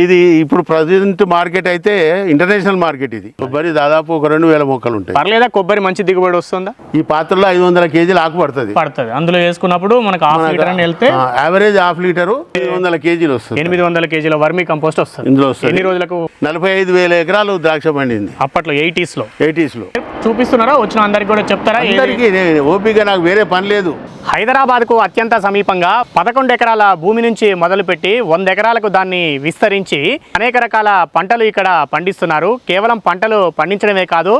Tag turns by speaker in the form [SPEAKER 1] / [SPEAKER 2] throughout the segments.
[SPEAKER 1] ఇది ఇప్పుడు present market అయితే ఇంటర్నేషనల్ మార్కెట్ ఇది. కొబ్బరి దాదాపు ఒక రెండు వేల మొక్కలు ఉంటాయి.
[SPEAKER 2] పర్లేదా? కొబ్బరి మంచి దిగుబడి వస్తుందా?
[SPEAKER 1] ఈ పాత్రలో ఐదు వందల కేజీలు ఆకు పడుతుంది.
[SPEAKER 2] పడుతుంది. అందులో వేసుకున్నప్పుడు మనకు హాఫ్ లీటర్ అని వెళ్తే
[SPEAKER 1] యావరేజ్ హాఫ్ లీటరు ఐదు వందల కేజీలు వస్తుంది.
[SPEAKER 2] ఎనిమిది వందల కేజీల వర్మీ కంపోస్ట్ వస్తుంది.
[SPEAKER 1] ఇందులో వస్తుంది.
[SPEAKER 2] ఎన్ని రోజులకు?
[SPEAKER 1] నలభై ఐదు వేల ఎకరాలు ద్రాక్ష పండింది.
[SPEAKER 2] అప్పట్లో
[SPEAKER 1] ఎయిటీస్లో ఎయిటీస్లో
[SPEAKER 2] చూపిస్తున్నారా? వచ్చిన అందరికి కూడా చెప్తారా?
[SPEAKER 1] అందరికీ ఓపిక నాకు వేరే పని లేదు.
[SPEAKER 2] హైదరాబాద్కు అత్యంత సమీపంగా పదకొండు ఎకరాల భూమి నుంచి మొదలుపెట్టి వంద ఎకరాలకు దాన్ని విస్తరించి అనేక రకాల పంటలు ఇక్కడ పండిస్తున్నారు. కేవలం పంటలు పండించడమే కాదు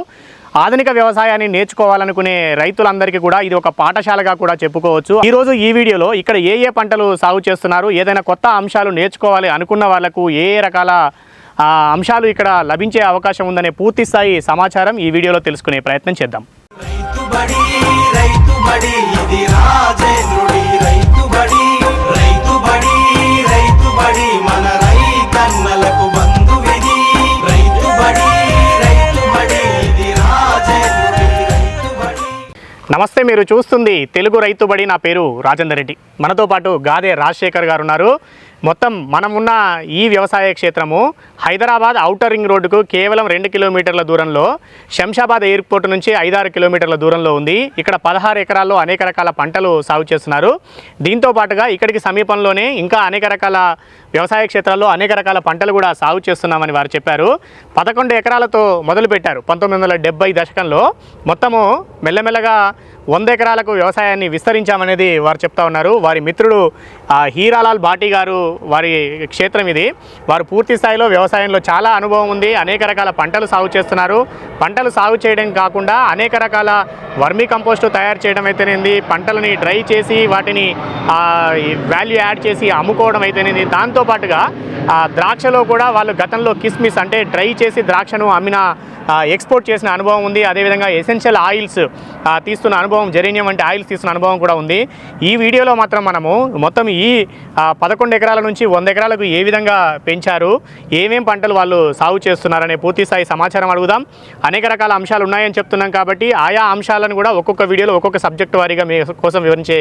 [SPEAKER 2] ఆధునిక వ్యవసాయాన్ని నేర్చుకోవాలనుకునే రైతులందరికీ కూడా ఇది ఒక పాఠశాలగా కూడా చెప్పుకోవచ్చు. ఈరోజు ఈ వీడియోలో ఇక్కడ ఏ ఏ పంటలు సాగు చేస్తున్నారు ఏదైనా కొత్త అంశాలు నేర్చుకోవాలి అనుకున్న వాళ్ళకు ఏ ఏ రకాల అంశాలు ఇక్కడ లభించే అవకాశం ఉందనే పూర్తి స్థాయి సమాచారం ఈ వీడియోలో తెలుసుకునే ప్రయత్నం చేద్దాం. నమస్తే మీరు చూస్తుంది తెలుగు రైతుబడి నా పేరు రాజేందర్ రెడ్డి. మనతో పాటు గాదే రాజశేఖర్ గారు ఉన్నారు. మొత్తం మనం ఉన్న ఈ వ్యవసాయ క్షేత్రము హైదరాబాద్ ఔటర్ రింగ్ రోడ్డుకు కేవలం రెండు కిలోమీటర్ల దూరంలో శంషాబాద్ ఎయిర్పోర్ట్ నుంచి ఐదారు కిలోమీటర్ల దూరంలో ఉంది. ఇక్కడ పదహారు ఎకరాల్లో అనేక రకాల పంటలు సాగు చేస్తున్నారు. దీంతో పాటుగా ఇక్కడికి సమీపంలోనే ఇంకా అనేక రకాల వ్యవసాయ క్షేత్రాల్లో అనేక రకాల పంటలు కూడా సాగు చేస్తున్నామని వారు చెప్పారు. పదకొండు ఎకరాలతో మొదలుపెట్టారు. పంతొమ్మిది వందల డెబ్బై దశకంలో మొత్తము మెల్లమెల్లగా వంద ఎకరాలకు వ్యవసాయాన్ని విస్తరించామనేది వారు చెప్తా ఉన్నారు. వారి మిత్రుడు హీరాలాల్ భాటి గారు వారి క్షేత్రం ఇది. వారు పూర్తి స్థాయిలో వ్యవసాయంలో చాలా అనుభవం ఉంది. అనేక రకాల పంటలు సాగు చేస్తున్నారు. పంటలు సాగు చేయడం కాకుండా అనేక రకాల వర్మీ కంపోస్టు తయారు చేయడం అయితేనేది పంటలని డ్రై చేసి వాటిని వాల్యూ యాడ్ చేసి అమ్ముకోవడం అయితేనేది. దాంతోపాటుగా ద్రాక్షలో కూడా వాళ్ళు గతంలో కిస్మిస్ అంటే డ్రై చేసి ద్రాక్షను అమ్మిన ఎక్స్పోర్ట్ చేసిన అనుభవం ఉంది. అదేవిధంగా ఎసెన్షియల్ ఆయిల్స్ తీస్తున్న అనుభవం జెరీనియం వంటి ఆయిల్స్ తీసిన అనుభవం కూడా ఉంది. ఈ వీడియోలో మాత్రం మనము మొత్తం ఈ పదకొండు ఎకరాల నుంచి వంద ఎకరాలకు ఏ విధంగా పెంచారు ఏమేం పంటలు వాళ్ళు సాగు చేస్తున్నారనే పూర్తి స్థాయి సమాచారం అడుగుదాం. అనేక రకాల అంశాలు ఉన్నాయని చెప్తున్నాం కాబట్టి ఆయా అంశాలను కూడా ఒక్కొక్క వీడియోలో ఒక్కొక్క సబ్జెక్ట్ వారీగా మీ కోసం వివరించే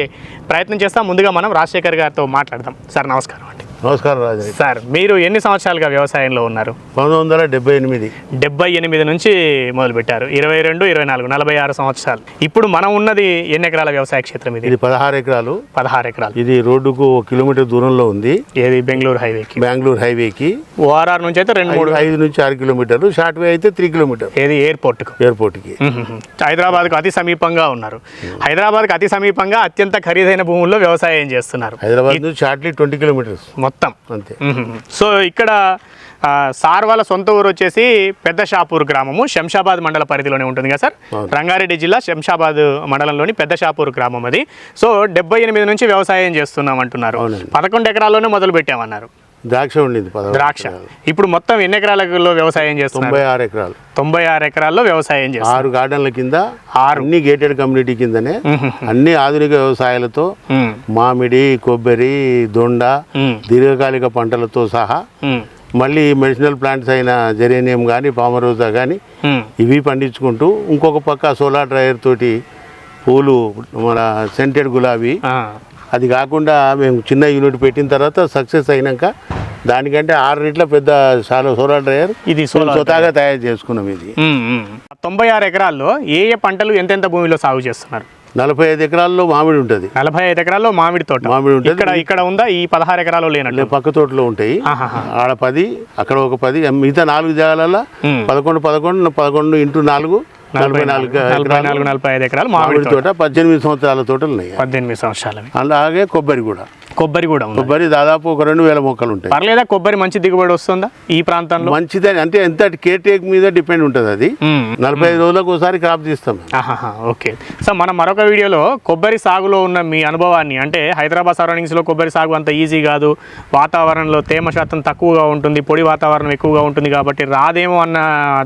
[SPEAKER 2] ప్రయత్నం చేస్తాం. ముందుగా మనం రాజశేఖర్ గారితో మాట్లాడదాం. సార్ నమస్కారం అండి.
[SPEAKER 1] నమస్కారం రాజు.
[SPEAKER 2] సార్ మీరు ఎన్ని సంవత్సరాలుగా వ్యవసాయంలో ఉన్నారు?
[SPEAKER 1] పంతొమ్మిది వందల డెబ్బై ఎనిమిది.
[SPEAKER 2] డెబ్బై ఎనిమిది నుంచి మొదలుపెట్టారు. ఇరవై రెండు ఇరవై నాలుగు నలభై ఆరు సంవత్సరాలు. ఇప్పుడు మనం ఉన్నది ఎన్ని ఎకరాల వ్యవసాయ క్షేత్రం ఇది?
[SPEAKER 1] ఇది పదహారు ఎకరాలు.
[SPEAKER 2] పదహారు ఎకరాలు.
[SPEAKER 1] ఇది రోడ్డుకు ఒక కిలోమీటర్ దూరంలో ఉంది.
[SPEAKER 2] ఏది? బెంగళూరు హైవేకి.
[SPEAKER 1] బెంగళూరు హైవేకి.
[SPEAKER 2] ఓఆర్ఆర్ నుంచి అయితే రెండు మూడు.
[SPEAKER 1] ఐదు- నుంచి ఆరు కిలోమీటర్లు. షార్ట్ వే అయితే త్రీ కిలోమీటర్.
[SPEAKER 2] ఏది? ఎయిర్పోర్ట్కు.
[SPEAKER 1] ఎయిర్పోర్ట్కి.
[SPEAKER 2] హైదరాబాద్కు అతి సమీపంగా ఉన్నారు. హైదరాబాద్కు అతి సమీపంగా అత్యంత ఖరీదైన భూముల్లో వ్యవసాయం చేస్తున్నారు.
[SPEAKER 1] హైదరాబాద్ నుంచి షార్ట్లీ ట్వంటీ కిలోమీటర్స్.
[SPEAKER 2] మొత్తం
[SPEAKER 1] అంతే.
[SPEAKER 2] సో ఇక్కడ సార్ వాళ్ళ సొంత ఊరు వచ్చేసి పెద్ద షాపూర్ గ్రామము శంషాబాద్ మండల పరిధిలోనే ఉంటుంది కదా సార్. రంగారెడ్డి జిల్లా శంషాబాద్ మండలంలోని పెద్ద షాపూర్ గ్రామం అది సో డెబ్బై ఎనిమిది నుంచి వ్యవసాయం చేస్తున్నాం అంటున్నారు. పదకొండు ఎకరాల్లోనే మొదలు పెట్టామన్నారు
[SPEAKER 1] ద్రాక్ష ఉండింది
[SPEAKER 2] ద్రాక్ష. ఇప్పుడు మొత్తం ఎన్ని ఎకరాలలో వ్యవసాయం చేస్తున్నారు
[SPEAKER 1] తొంభై ఆరు ఎకరాలు
[SPEAKER 2] తొంభై ఆరు ఎకరాల్లో వ్యవసాయం చేస్తున్నారు
[SPEAKER 1] ఆరు గార్డెన్ల కింద
[SPEAKER 2] ఆరు.
[SPEAKER 1] అన్ని గేటెడ్ కమ్యూనిటీ కిందనే అన్ని ఆధునిక వ్యవసాయాలతో
[SPEAKER 2] మ్మ్.
[SPEAKER 1] మామిడి కొబ్బరి దొండ. దీర్ఘకాలిక పంటలతో సహా. మళ్ళీ మెడిసినల్ ప్లాంట్స్ అయిన జెరేనియం కానీ పామరోజా కానీ. ఇవి పండించుకుంటూ ఇంకొక పక్క సోలార్ డ్రైయర్ తోటి పూలు మన సెంటెడ్ గులాబీ. అది కాకుండా మేము చిన్న యూనిట్ పెట్టిన తర్వాత సక్సెస్ అయినాక దానికంటే ఆరు రెట్ల పెద్ద సోలార్ డ్రైయర్
[SPEAKER 2] ఇది
[SPEAKER 1] స్వతహాగా తయారు చేసుకున్నాం ఇది.
[SPEAKER 2] తొంభై ఆరు ఎకరాల్లో ఏ ఏ పంటలు ఎంతెంత భూమిలో సాగు చేస్తున్నారు
[SPEAKER 1] నలభై ఐదు ఎకరాల్లో మామిడి ఉంటుంది
[SPEAKER 2] నలభై ఐదు ఎకరాల్లో మామిడి తోట
[SPEAKER 1] మామిడి ఉంటుంది.
[SPEAKER 2] ఇక్కడ ఇక్కడ ఉందా ఈ పదహారు ఎకరాలు లేనట్లు
[SPEAKER 1] లే- పక్క తోటలో ఉంటాయి. ఆడ పది అక్కడ ఒక పది మిగతా నాలుగు జాగాలలో. పదకొండు పదకొండు పదకొండు ఇంటూ నాలుగు నలభై నాలుగు
[SPEAKER 2] నలభై నాలుగు నలభై ఐదు ఎకరాలు మామిడి తోట
[SPEAKER 1] పద్దెనిమిది సంవత్సరాల తోటలు ఉన్నాయి
[SPEAKER 2] పద్దెనిమిది సంవత్సరాలవి.
[SPEAKER 1] అలాగే కొబ్బరి కూడా.
[SPEAKER 2] కొబ్బరి కూడా
[SPEAKER 1] కొబ్బరి దాదాపు ఒక రెండు వేల మొక్కలు ఉంటాయి.
[SPEAKER 2] పర్లేదా? కొబ్బరి మంచి దిగుబడి వస్తుందా ఈ ప్రాంతంలో?
[SPEAKER 1] మంచిదని అంటే ఎంత కేర్ టేక్ మీద డిపెండ్ ఉంటుంది అది. నలభై ఐదు రోజులకు ఒకసారి క్రాప్ తీస్తాం.
[SPEAKER 2] ఓకే. సో మనం మరొక వీడియోలో కొబ్బరి సాగులో ఉన్న మీ అనుభవాన్ని అంటే హైదరాబాద్ సరౌండింగ్స్లో కొబ్బరి సాగు అంత ఈజీ కాదు వాతావరణంలో తేమ శాతం తక్కువగా ఉంటుంది పొడి వాతావరణం ఎక్కువగా ఉంటుంది కాబట్టి రాదేమో అన్న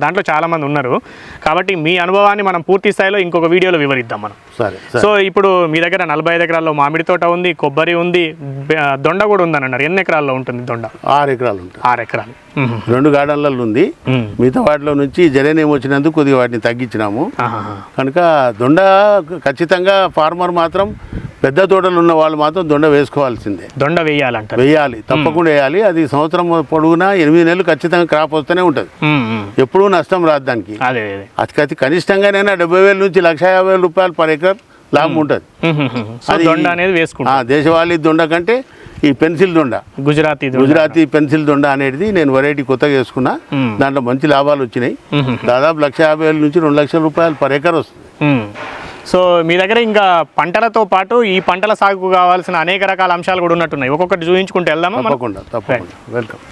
[SPEAKER 2] దాంట్లో చాలామంది ఉన్నారు. కాబట్టి మీ అనుభవాన్ని మనం పూర్తి స్థాయిలో ఇంకొక వీడియోలో వివరిద్దాం మనం.
[SPEAKER 1] సరే
[SPEAKER 2] సో ఇప్పుడు మీ దగ్గర నలభై ఐదు ఎకరాల్లో మామిడి తోట ఉంది కొబ్బరి ఉంది దొండ కూడా ఉందని అన్నారు ఎన్ని ఎకరాల్లో ఉంటుంది దొండ?
[SPEAKER 1] ఆరు ఎకరాలు
[SPEAKER 2] ఆరు ఎకరాలు.
[SPEAKER 1] రెండు గార్డెన్లలో ఉంది. మిగతా వాటిలో నుంచి జరేనేం వచ్చినందుకు కొద్దిగా వాటిని తగ్గించినాము. కనుక దొండ ఖచ్చితంగా ఫార్మర్ మాత్రం పెద్ద తోటలు ఉన్న వాళ్ళు మాత్రం దొండ వేసుకోవాల్సిందే.
[SPEAKER 2] దొండ వేయాలంటారు.
[SPEAKER 1] వేయాలి. తప్పకుండా వేయాలి. అది సంవత్సరం పొడుగునా ఎనిమిది నెలలు ఖచ్చితంగా క్రాప్ వస్తూనే ఉంటుంది. ఎప్పుడూ నష్టం రాదు దానికి.
[SPEAKER 2] అదే
[SPEAKER 1] కనిష్టంగానైనా డెబ్బై వేల నుంచి లక్ష యాభై వేల రూపాయలు పర్ ఎకర్ లాభం ఉంటుంది.
[SPEAKER 2] దొండ అనేది వేసుకుంటాం
[SPEAKER 1] దేశవాళీ దొండ కంటే ఈ పెన్సిల్ దొండ.
[SPEAKER 2] గుజరాతీ.
[SPEAKER 1] గుజరాతీ పెన్సిల్ దొండ అనేది నేను వెరైటీ కొత్తగా వేసుకున్నా. దాంట్లో మంచి లాభాలు వచ్చినాయి. దాదాపు లక్ష యాభై వేల నుంచి రెండు లక్షల రూపాయలు పర్ ఎకర్ వస్తుంది.
[SPEAKER 2] సో మీ దగ్గర ఇంకా పంటలతో పాటు ఈ పంటల సాగుకు కావాల్సిన అనేక రకాల అంశాలు కూడా ఉన్నట్టున్నాయి. ఒక్కొక్కటి చూపించుకుంటూ వెళ్దామా?
[SPEAKER 1] తప్పకుండా తప్పకుండా. వెల్కమ్.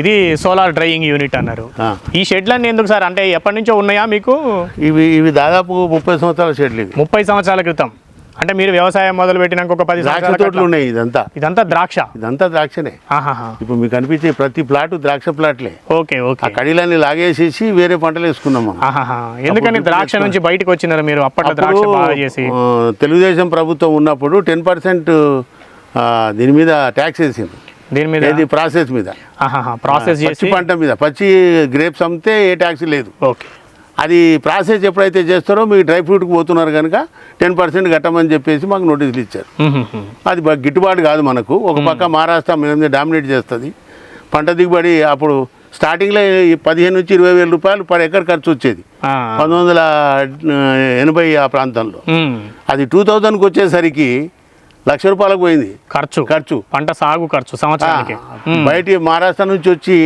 [SPEAKER 2] ఇది సోలార్ డ్రైయింగ్ యూనిట్ అన్నారు. ఈ షెడ్లన్నీ ఎందుకు సార్? అంటే ఎప్పటి నుంచో ఉన్నాయా మీకు?
[SPEAKER 1] ఇవి ఇవి దాదాపు ముప్పై సంవత్సరాల షెడ్లు ఇవి.
[SPEAKER 2] ముప్పై సంవత్సరాల క్రితం. అంటే మీరు వ్యవసాయం మొదలు పెట్టినాక ఒక పది
[SPEAKER 1] ద్రాక్ష తోటలు. ఉన్నాయి ఇదంతా.
[SPEAKER 2] ఇదంతా ద్రాక్ష?
[SPEAKER 1] ఇదంతా ద్రాక్షనే. ఇప్పుడు మీకు కనిపించే ప్రతి ప్లాట్ ద్రాక్ష ప్లాట్లే.
[SPEAKER 2] Okay okay.
[SPEAKER 1] కడీలన్నీ లాగేసేసి వేరే పంటలు వేసుకున్నాం మనం.
[SPEAKER 2] ఆహాహా. ఎందుకని ద్రాక్ష నుంచి బయటకు వచ్చినారు మీరు? అప్పట్లో ద్రాక్ష బాగా చేసి.
[SPEAKER 1] తెలుగుదేశం ప్రభుత్వం ఉన్నప్పుడు టెన్ పర్సెంట్ దీని మీద ట్యాక్స్ వేసింది
[SPEAKER 2] దీని మీద?
[SPEAKER 1] ఏది? ప్రాసెస్ మీద.
[SPEAKER 2] ప్రాసెస్
[SPEAKER 1] పచ్చి పంట మీద. పచ్చి గ్రేప్స్ అమ్మితే ఏ ట్యాక్స్ లేదు.
[SPEAKER 2] ఓకే.
[SPEAKER 1] అది ప్రాసెస్ ఎప్పుడైతే చేస్తారో మీకు డ్రై ఫ్రూట్కి పోతున్నారు కనుక టెన్ పర్సెంట్ కట్టమని చెప్పేసి మాకు నోటీసులు ఇచ్చారు. అది గిట్టుబాటు కాదు మనకు ఒక పక్క మహారాష్ట్ర మీద డామినేట్ చేస్తుంది పంట దిగుబడి అప్పుడు స్టార్టింగ్లో పదిహేను నుంచి ఇరవై వేల రూపాయలు పర్ ఎకర్ ఖర్చు వచ్చేది. పంతొమ్మిది వందల ఎనభై ఆ ప్రాంతంలో. అది టూ థౌజండ్కి వచ్చేసరికి లక్ష రూపాయలకు పోయింది.
[SPEAKER 2] ఖర్చు.
[SPEAKER 1] ఖర్చు.
[SPEAKER 2] పంట సాగు ఖర్చు సంవత్సరానికి.
[SPEAKER 1] బయట మహారాష్ట్ర నుంచి వచ్చి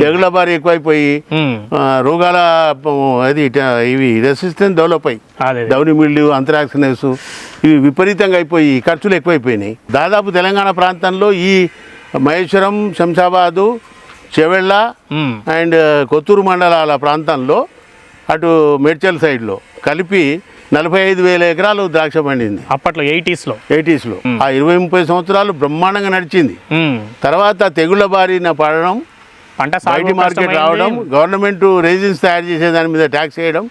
[SPEAKER 1] తెగుళ్ళ బారి ఎక్కువైపోయి రోగాల అది ఇవి రెసిస్టెన్స్ డెవలప్ అయ్యి. డౌని మిల్లు అంతరాక్సినెస్ ఇవి విపరీతంగా అయిపోయి ఖర్చులు ఎక్కువైపోయినాయి. దాదాపు తెలంగాణ ప్రాంతంలో ఈ మహేశ్వరం శంషాబాదు చెవెళ్ళ. అండ్ కొత్తూరు మండలాల ప్రాంతంలో అటు మేడ్చల్ సైడ్లో కలిపి నలభై ఐదు వేల ఎకరాలు ద్రాక్ష పండింది.
[SPEAKER 2] అప్పట్లో ఎయిటీస్లో.
[SPEAKER 1] ఎయిటీస్లో. ఆ ఇరవై ముప్పై సంవత్సరాలు బ్రహ్మాండంగా నడిచింది. తర్వాత తెగుళ్ళ బారిన పడడం
[SPEAKER 2] పంట
[SPEAKER 1] బయటి మార్కెట్. రావడం గవర్నమెంట్ రేజిన్స్ తయారు చేసే దాని మీద ట్యాక్స్ వేయడం.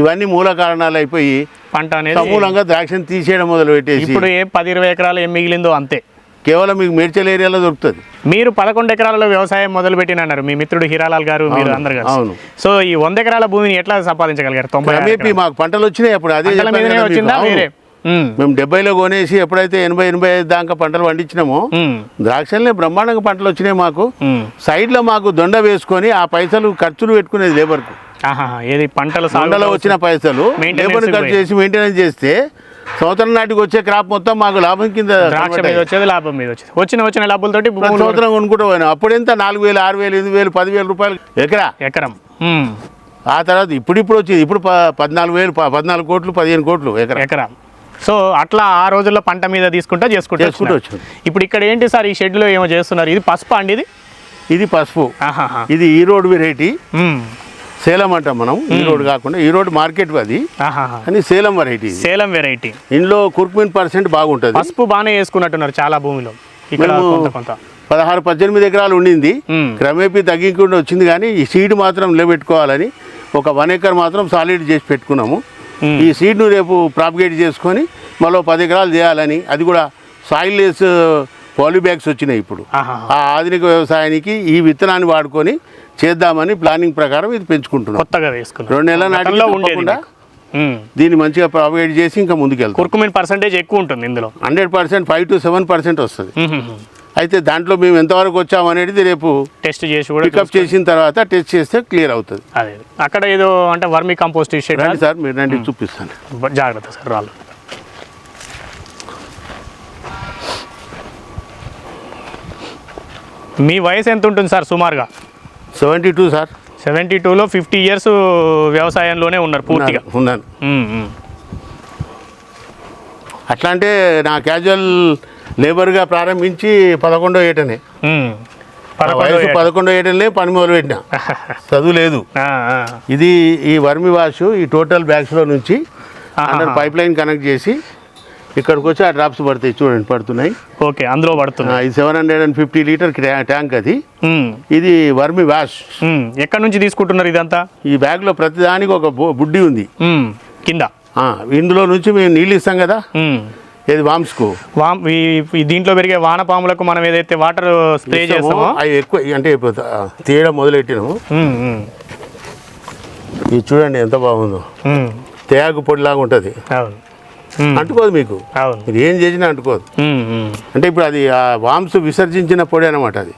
[SPEAKER 1] ఇవన్నీ మూల కారణాలు అయిపోయి
[SPEAKER 2] పంట అనేది
[SPEAKER 1] సమూలంగా ద్రాక్షను తీసేయడం మొదలు పెట్టేసి
[SPEAKER 2] ఇప్పుడు ఏ పది ఇరవై ఎకరాలు ఏం మిగిలిందో అంతే.
[SPEAKER 1] కేవలం మీకు మేడ్చల్ ఏరియాలో దొరుకుతుంది
[SPEAKER 2] మీరు పదకొండు ఎకరాలలో వ్యవసాయం మొదలు పెట్టినన్నారు మీ మిత్రుడు హీరాలాల్ గారు మీరు అందరు
[SPEAKER 1] అవును.
[SPEAKER 2] సో ఈ వంద ఎకరాల భూమిని ఎట్లా సంపాదించగలిగారు తొంభై
[SPEAKER 1] మాకు పంటలు వచ్చినాయి అప్పుడు అదే
[SPEAKER 2] పంటల. వచ్చిందా.
[SPEAKER 1] మేము డెబ్బైలో కొనేసి ఎప్పుడైతే ఎనభై ఎనభై ఐదు దాకా పంటలు పండించినామో. ద్రాక్షలనే బ్రహ్మాండంగా పంటలు వచ్చినాయి మాకు
[SPEAKER 2] ఉమ్.
[SPEAKER 1] సైడ్లో మాకు దొండ వేసుకొని ఆ పైసలు ఖర్చులు పెట్టుకునేది లేబర్కు.
[SPEAKER 2] ఏది పంటల సాగు
[SPEAKER 1] వచ్చిన పైసలు లేబర్ ఖర్చు. చేసి మెయింటెనెన్స్ చేస్తే సంవత్సరం నాటికి వచ్చే క్రాప్ మొత్తం మాకు లాభం కింద
[SPEAKER 2] ద్రాక్ష మీద. వచ్చేది లాభం మీద వచ్చేది. వచ్చిన వచ్చిన లాభాలతోటి
[SPEAKER 1] సంవత్సరం కొనుక్కుంటూ పోయినాం. అప్పుడెంత? నాలుగు వేలు ఆరు వేలు ఎనిమిది వేలు పదివేల రూపాయలు ఎకరా?
[SPEAKER 2] ఎకరం.
[SPEAKER 1] ఆ తర్వాత ఇప్పుడు ఇప్పుడు వచ్చింది. ఇప్పుడు పద్నాలుగు వేలు పద్నాలుగు కోట్లు పదిహేను కోట్లు ఎకరా.
[SPEAKER 2] ఎకరం. సో అట్లా ఆ రోజుల్లో పంట మీద తీసుకుంటా చేసుకుంటూ
[SPEAKER 1] చేసుకుంటూ.
[SPEAKER 2] ఇప్పుడు ఇక్కడ ఏంటి సార్ ఈ షెడ్లో ఏమో చేస్తున్నారు? ఇది పసుపు అండి ఇది?
[SPEAKER 1] ఇది పసుపు. ఇది ఈ రోడ్ వెరైటీ. సేలం అంటాం మనం ఈ రోడ్ కాకుండా ఈ రోడ్ మార్కెట్ అది. అని సేలం వెరైటీ.
[SPEAKER 2] సేలం వెరైటీ
[SPEAKER 1] ఇందులో కుర్కుమిన్ పర్సెంట్ బాగుంటుంది
[SPEAKER 2] పసుపు బాగానే వేసుకున్నట్టున్నారు చాలా భూమిలో ఇక్కడ కొంత
[SPEAKER 1] పదహారు పద్దెనిమిది ఎకరాలు ఉండింది. క్రమేపీ తగ్గింకుండా వచ్చింది కానీ ఈ సీడ్ మాత్రం నిలబెట్టుకోవాలని ఒక వన్ ఎకర్ మాత్రం సాలిడ్ చేసి పెట్టుకున్నాము. ఈ సీడ్ను రేపు ప్రాపగేట్ చేసుకొని మళ్ళీ పది ఎకరాలు చేయాలని అది కూడా సాయిల్ లెస్ పాలిబ్యాగ్స్ వచ్చినాయి ఇప్పుడు. ఆ ఆధునిక వ్యవసాయానికి ఈ విత్తనాన్ని వాడుకొని చేద్దామని ప్లానింగ్ ప్రకారం ఇది పెంచుకుంటున్నాం.
[SPEAKER 2] కొత్తగా వేసుకున్నారు
[SPEAKER 1] రెండు నెలల
[SPEAKER 2] మీకు. ఉమ్.
[SPEAKER 1] దీన్ని మంచిగా ప్రాపగేట్ చేసి ఇంకా ముందుకెళ్తాం.
[SPEAKER 2] కుర్కుమిన్ పర్సంటేజ్ ఎక్కువ ఉంటుంది ఇందులో.
[SPEAKER 1] Hundred percent five to seven percent వస్తుంది. అయితే దాంట్లో మేము ఎంతవరకు వచ్చామనేది రేపు
[SPEAKER 2] టెస్ట్ చేసి కూడా
[SPEAKER 1] పికప్ చేసిన తర్వాత టెస్ట్ చేస్తే క్లియర్ అవుతుంది.
[SPEAKER 2] అదే. అక్కడ ఏదో అంటే వర్మి కంపోస్ట్
[SPEAKER 1] రండి సార్ మీరు రండి చూపిస్తాను.
[SPEAKER 2] జాగ్రత్త సార్ రాళ్ళు. మీ వయసు ఎంత ఉంటుంది సార్ సుమారుగా?
[SPEAKER 1] సెవెంటీ టూ సార్
[SPEAKER 2] సెవెంటీ టూలో ఫిఫ్టీ ఇయర్స్ వ్యవసాయంలోనే ఉన్నారు పూర్తిగా
[SPEAKER 1] ఉన్నాను. అట్లా అంటే నా క్యాజువల్ లేబర్గా ప్రారంభించి పదకొండో ఏటనే వయసు. పదకొండో ఏటనే పని మొదలు పెట్టిన చదువు లేదు. ఇది ఈ వర్మి వాష్ ఈ టోటల్ బ్యాగ్స్లో నుంచి. అందరు పైప్ లైన్ కనెక్ట్ చేసి ఇక్కడికి వచ్చి ఆ డ్రాప్స్ పడతాయి చూడండి పడుతున్నాయి.
[SPEAKER 2] ఓకే అందులో
[SPEAKER 1] ఇది seven hundred and fifty liter tank అది. ఇది వర్మి వాష్.
[SPEAKER 2] ఎక్కడి నుంచి తీసుకుంటున్నారు ఇదంతా?
[SPEAKER 1] ఈ బ్యాగ్లో ప్రతిదానికి ఒక బుడ్డి ఉంది.
[SPEAKER 2] కింద?
[SPEAKER 1] ఇందులో నుంచి మేము నీళ్ళు ఇస్తాం కదా. ఏది వామ్స్కు?
[SPEAKER 2] వామ్ ఈ- ఈ దీంట్లో పెరిగే వానపాములకు మనం ఏదైతే వాటర్ స్ప్రే చేస్తామో?
[SPEAKER 1] అవి ఎక్కువ అంటే తీయడం మొదలెట్టినాము. ఇది చూడండి ఎంత బాగుందో. తేయాకు పొడిలాగా ఉంటుంది. అంటుకోదు మీకు. మీరు ఏం చేసినా అంటుకోదు.
[SPEAKER 2] మ్మ్, మ్మ్.
[SPEAKER 1] అంటే ఇప్పుడు అది ఆ వామ్స్ విసర్జించిన పొడి అనమాట అది.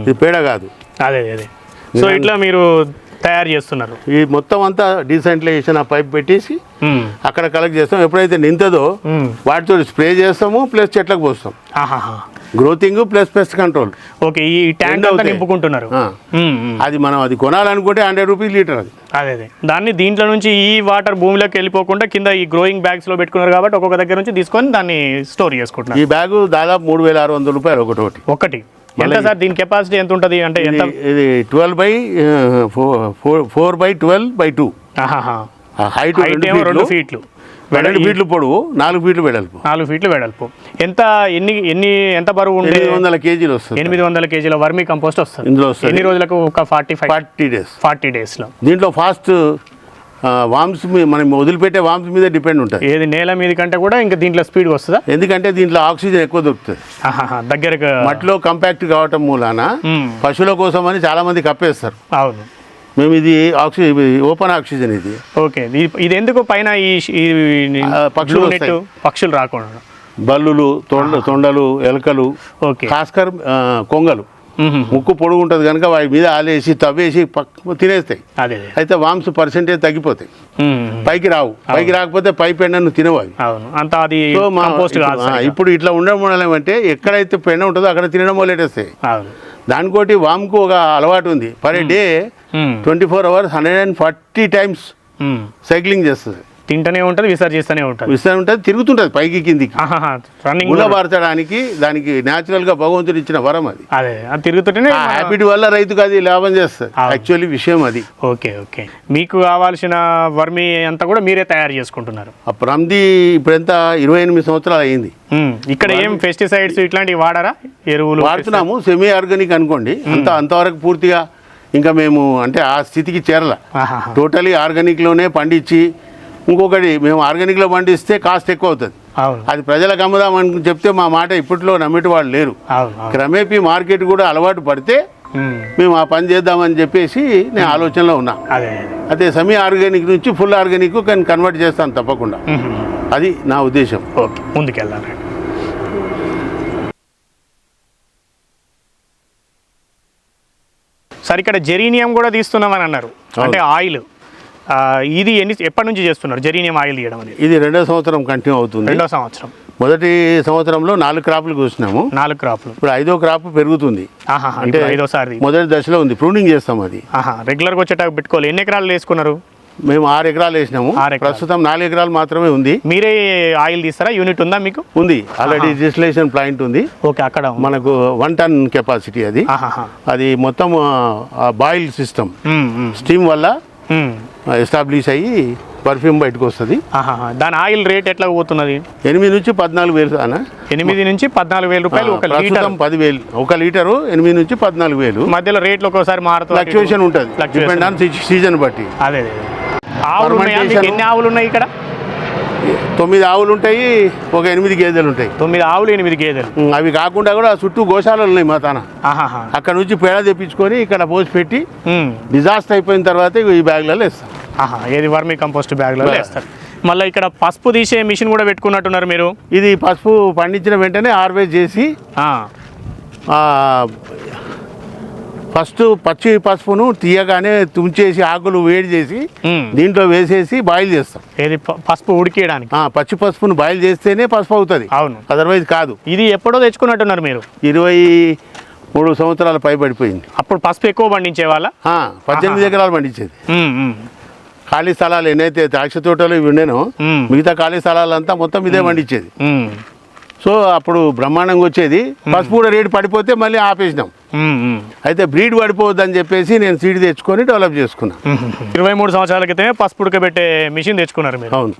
[SPEAKER 1] ఇది పేడ కాదు.
[SPEAKER 2] అదే అదే. సో ఇట్లా మీరు తయారు చేస్తున్నారు.
[SPEAKER 1] ఈ మొత్తం అంతా డీసెంట్లైజేషన్ ఆ పైప్ పెట్టేసి. అక్కడ కలెక్ట్ చేస్తాం. ఎప్పుడైతే నింతదో. వాటితో స్ప్రే చేస్తాము ప్లస్ చెట్లకు పోస్తాం. గ్రోతింగ్ ప్లస్ పెస్ట్ కంట్రోల్.
[SPEAKER 2] ఓకే ఈ ట్యాంక్ అంతా. నింపుకుంటున్నారు.
[SPEAKER 1] అది మనం అది కొనాలనుకుంటే హండ్రెడ్ రూపీస్ లీటర్ అది.
[SPEAKER 2] అదే అదే. దాన్ని దీంట్లో నుంచి ఈ వాటర్ భూమిలోకి వెళ్ళిపోకుండా కింద ఈ గ్రోయింగ్ బ్యాగ్స్లో పెట్టుకున్నారు కాబట్టి ఒక్కొక్క దగ్గర నుంచి తీసుకొని దాన్ని స్టోర్ చేసుకుంటున్నారు.
[SPEAKER 1] ఈ బ్యాగు దాదాపు మూడు వేల ఆరు వందల రూపాయలు ఒకటి ఒకటి.
[SPEAKER 2] ఎంత సార్? దీని కెపాసిటీ ఎంత ఉంటుంది? అంటే ఎంత?
[SPEAKER 1] ఇది- twelve by four four by twelve by two. Height
[SPEAKER 2] రెండు ఫీట్లు
[SPEAKER 1] రెండు ఫీట్లు పొడవు నాలుగు ఫీట్లు వెడల్పు.
[SPEAKER 2] నాలుగు ఫీట్లు వెడల్పు. ఎంత ఎన్ని ఎన్ని ఎంత బరువు ఉండే?
[SPEAKER 1] ఎనిమిది వందల కేజీలు వస్తుంది.
[SPEAKER 2] ఎనిమిది వందల కేజీల వర్మీ కంపోస్ట్ వస్తుంది.
[SPEAKER 1] ఇందులో వస్తుంది.
[SPEAKER 2] ఎన్ని రోజులకు ఒక forty five?
[SPEAKER 1] Forty days.
[SPEAKER 2] Forty డేస్లో.
[SPEAKER 1] దీంట్లో ఫాస్ట్ వామ్స్ మీ మనం వదిలిపెట్టే వామ్స్ మీద డిపెండ్ ఉంటుంది.
[SPEAKER 2] ఏది నేల మీద కంటే కూడా ఇంకా దీంట్లో స్పీడ్ వస్తుందా?
[SPEAKER 1] ఎందుకంటే దీంట్లో ఆక్సిజన్ ఎక్కువ దొరుకుతుంది.
[SPEAKER 2] దగ్గరకు
[SPEAKER 1] మట్టిలో కంపాక్ట్ కావటం మూలాన. పశువుల కోసం అని చాలా మంది కప్పేస్తారు.
[SPEAKER 2] అవును.
[SPEAKER 1] మేము ఇది ఆక్సిజన్ ఇది ఓపెన్ ఆక్సిజన్ ఇది.
[SPEAKER 2] ఓకే. ఇది- ఎందుకు పైన ఈ
[SPEAKER 1] పక్షులు
[SPEAKER 2] పక్షులు రాకుండా
[SPEAKER 1] బల్లులు తొండ తొండలు ఎలకలు
[SPEAKER 2] ఓకే.
[SPEAKER 1] కాస్కర్ కొంగలు. ముక్కు పొడుగు ఉంటుంది కనుక వాటి మీద ఆలేసి తవ్వేసి పక్క తినేస్తాయి. అయితే వామ్స్ పర్సెంటేజ్ తగ్గిపోతాయి. పైకి రావు. పైకి రాకపోతే పై పెండను తినవు అవి ఇప్పుడు- ఇట్లా ఉండడం ఏమంటే ఎక్కడైతే పెండ ఉంటుందో అక్కడ తినడం మొదలెట్టేస్తాయి దానికోటి వామ్కు ఒక అలవాటు ఉంది. Per day. Twenty four hours hundred and forty times
[SPEAKER 2] hmm.
[SPEAKER 1] Cycling చేస్తుంది.
[SPEAKER 2] తింటూనే ఉంటుంది విసర్జిస్తూనే ఉంటుంది.
[SPEAKER 1] విస్తరణ ఉంటుంది తిరుగుతుంటుంది పైకి కిందికి.
[SPEAKER 2] రన్నింగ్
[SPEAKER 1] దానికి న్యాచురల్గా భగవంతుడు ఇచ్చిన వరం అది.
[SPEAKER 2] అదే అది తిరుగుతుంటేనే
[SPEAKER 1] హ్యాబిట్ వల్ల రైతుకు అది లాభం చేస్తుంది. యాక్చువల్లీ విషయం అది.
[SPEAKER 2] Okay okay. మీకు కావాల్సిన వర్మి అంతా కూడా మీరే తయారు చేసుకుంటున్నారు.
[SPEAKER 1] ఆ ప్రమ్ది ఇప్పుడు ఎంత? ఇరవై ఎనిమిది సంవత్సరాలు అయింది.
[SPEAKER 2] మ్మ్. ఇక్కడ ఏం పెస్టిసైడ్స్ ఇట్లాంటివి వాడారా? ఎరువులు
[SPEAKER 1] వాడుతున్నాము సెమీ ఆర్గానిక్ అనుకోండి అంత అంతవరకు పూర్తిగా ఇంకా మేము అంటే ఆ స్థితికి చేరల. టోటలీ ఆర్గానిక్లోనే పండించి ఇంకొకటి మేము ఆర్గానిక్లో పండిస్తే కాస్ట్ ఎక్కువ అవుతుంది. అది ప్రజలకు అమ్ముదామని చెప్తే మా మాట ఇప్పట్లో నమ్మేటి వాళ్ళు లేరు. క్రమేపీ మార్కెట్ కూడా అలవాటు పడితే
[SPEAKER 2] మ్మ్.
[SPEAKER 1] ఆ పని చేద్దామని చెప్పేసి నేను ఆలోచనలో ఉన్నా.
[SPEAKER 2] అదే
[SPEAKER 1] సెమీ ఆర్గానిక్ నుంచి ఫుల్ ఆర్గానిక్ కానీ కన్వర్ట్ చేస్తాను తప్పకుండా. అది నా ఉద్దేశం.
[SPEAKER 2] ఓకే ముందుకెళ్దాం సార్ ఇక్కడ జెరీనియం కూడా తీస్తున్నామని అన్నారు. అంటే ఆయిల్. ఇది ఎన్ని ఎప్పటి నుంచి చేస్తున్నారు జెరీనియం ఆయిల్ తీయడం అనేది?
[SPEAKER 1] ఇది రెండో సంవత్సరం కంటిన్యూ అవుతుంది.
[SPEAKER 2] రెండో సంవత్సరం.
[SPEAKER 1] మొదటి సంవత్సరంలో నాలుగు క్రాపులు కూర్చున్నాము
[SPEAKER 2] నాలుగు క్రాప్లు.
[SPEAKER 1] ఇప్పుడు ఐదో క్రాప్ పెరుగుతుంది.
[SPEAKER 2] ఆహా
[SPEAKER 1] అంటే
[SPEAKER 2] ఐదోసారి
[SPEAKER 1] మొదటి దశలో ఉంది ప్రూనింగ్ చేస్తాం అది.
[SPEAKER 2] ఆహా రెగ్యులర్గా వచ్చేట పెట్టుకోవాలి. ఎన్ని ఎకరాలు వేసుకున్నారు?
[SPEAKER 1] మేము ఆరు ఎకరాలు వేసినాము. ప్రస్తుతం నాలుగు ఎకరాలు మాత్రమే ఉంది.
[SPEAKER 2] మీరే ఆయిల్ తీస్తారా? యూనిట్ ఉందా మీకు?
[SPEAKER 1] ఉంది. ఆల్రెడీ డిస్టిలేషన్ ప్లాంట్ ఉంది.
[SPEAKER 2] ఓకే అక్కడ
[SPEAKER 1] మనకు వన్ టన్ కెపాసిటీ అది. అది మొత్తం బాయిల్ సిస్టమ్. స్టీమ్ వల్ల. ఎస్టాబ్లిష్ అయ్యి పర్ఫ్యూమ్ బయటకు వస్తుంది.
[SPEAKER 2] దాని ఆయిల్ రేట్ ఎట్లా పోతున్నది?
[SPEAKER 1] ఎనిమిది నుంచి పద్నాలుగు వేలు అన్న.
[SPEAKER 2] ఎనిమిది నుంచి పద్నాలుగు వేల రూపాయలు ఒక లీటర్.
[SPEAKER 1] పదివేలు. ఒక లీటరు ఎనిమిది నుంచి పద్నాలుగు వేలు.
[SPEAKER 2] మధ్యలో రేట్లు ఒక్కోసారి మారుతుంది
[SPEAKER 1] ఫ్లక్చుయేషన్ ఉంటుంది.
[SPEAKER 2] Fluctuation.
[SPEAKER 1] డిపెండ్ ఆన్ సీజన్ బట్టి.
[SPEAKER 2] అదే. ఆవులు ఉన్నాయా? మీకు
[SPEAKER 1] Fermentation.
[SPEAKER 2] ఎన్ని ఆవులు ఉన్నాయి ఇక్కడ?
[SPEAKER 1] తొమ్మిది ఆవులు ఉంటాయి ఒక ఎనిమిది గేదెలు ఉంటాయి.
[SPEAKER 2] తొమ్మిది ఆవులు ఎనిమిది గేదెలు.
[SPEAKER 1] అవి కాకుండా కూడా చుట్టూ గోశాలలు ఉన్నాయి మా తాన. అక్కడ నుంచి పేడ తెప్పించుకొని ఇక్కడ పోసి పెట్టి. డిజాస్టర్ అయిపోయిన తర్వాత ఈ బ్యాగ్లలో వేస్తాం.
[SPEAKER 2] ఆహా ఏది వర్మీ కంపోస్ట్ బ్యాగ్లో
[SPEAKER 1] Bag.
[SPEAKER 2] వేస్తారు. మళ్ళీ ఇక్కడ పసుపు తీసే మిషన్ కూడా పెట్టుకున్నట్టున్నారు మీరు?
[SPEAKER 1] ఇది పసుపు పండించిన వెంటనే హార్వెస్ట్ చేసి ఫస్ట్ పచ్చి పసుపును తీయగానే తుంచేసి ఆకులు వేడి చేసి. దీంట్లో వేసేసి బాయిల్ చేస్తాం.
[SPEAKER 2] ఏది పసుపు ఉడికేయడానికి?
[SPEAKER 1] పచ్చి పసుపును బాయిల్ చేస్తేనే పసుపు అవుతుంది.
[SPEAKER 2] అవును.
[SPEAKER 1] అదర్వైజ్ కాదు.
[SPEAKER 2] ఇది ఎప్పుడో తెచ్చుకున్నట్టున్నారు మీరు?
[SPEAKER 1] ఇరవై మూడు సంవత్సరాల పై పడిపోయింది.
[SPEAKER 2] అప్పుడు పసుపు ఎక్కువ పండించే వాళ్ళ
[SPEAKER 1] పద్దెనిమిది ఎకరాలు పండించేది. ఖాళీ స్థలాలు ఎన్నైతే ద్రాక్ష తోటలు ఇవి ఉండేనో. మిగతా ఖాళీ స్థలాలంతా మొత్తం ఇదే పండించేది. సో అప్పుడు బ్రహ్మాండంగా వచ్చేది. పసుపు కూడా రేటు పడిపోతే మళ్ళీ ఆపేసినాం. అయితే బ్రీడ్ పడిపోవద్దని చెప్పేసి నేను సీడ్ తెచ్చుకొని డెవలప్ చేసుకున్నా.
[SPEAKER 2] ఇరవై మూడు సంవత్సరాల క్రితమే పసుపు ఉడకబెట్టే మిషన్ తెచ్చుకున్నారు మీరు.
[SPEAKER 1] అవును.